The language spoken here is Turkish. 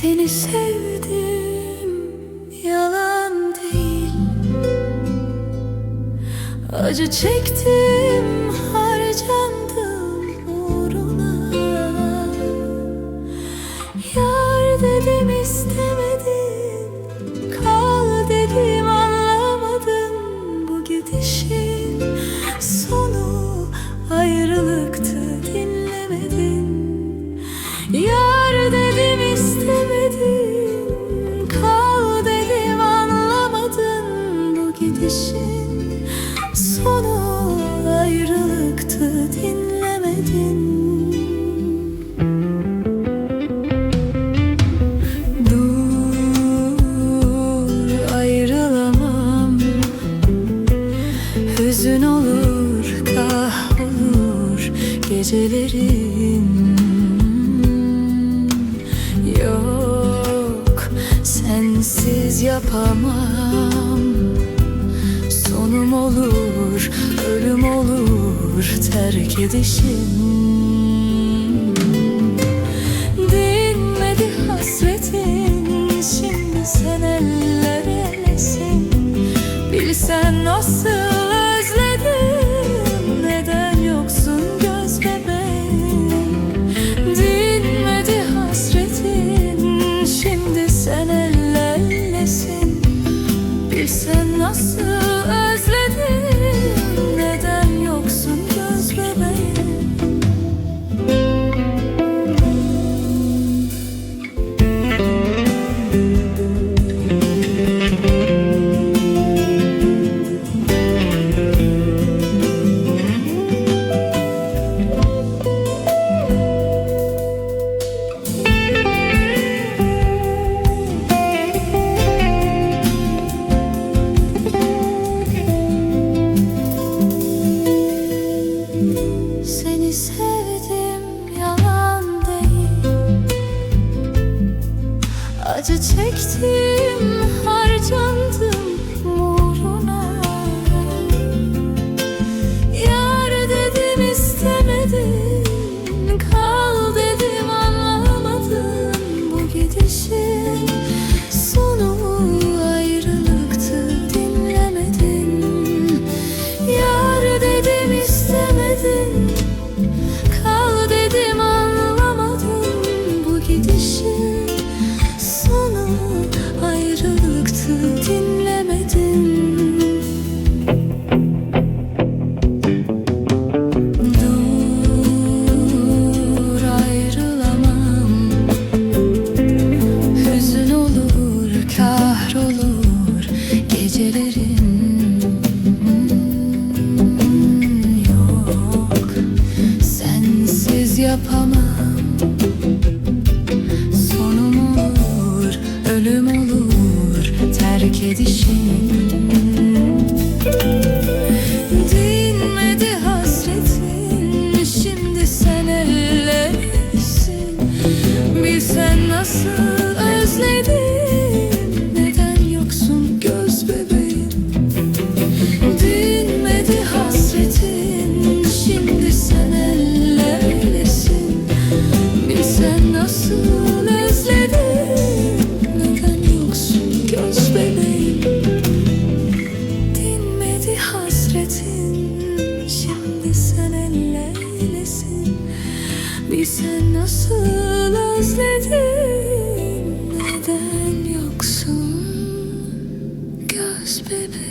Seni sevdim yalan değil. Acı çektim harcan Hüzün olur, kah olur gecelerin. Yok, sensiz yapamam. Sonum olur, ölüm olur terk edişim. çektim harcandı. Bir sen nasıl özledin? Neden yoksun? Göz bebeğim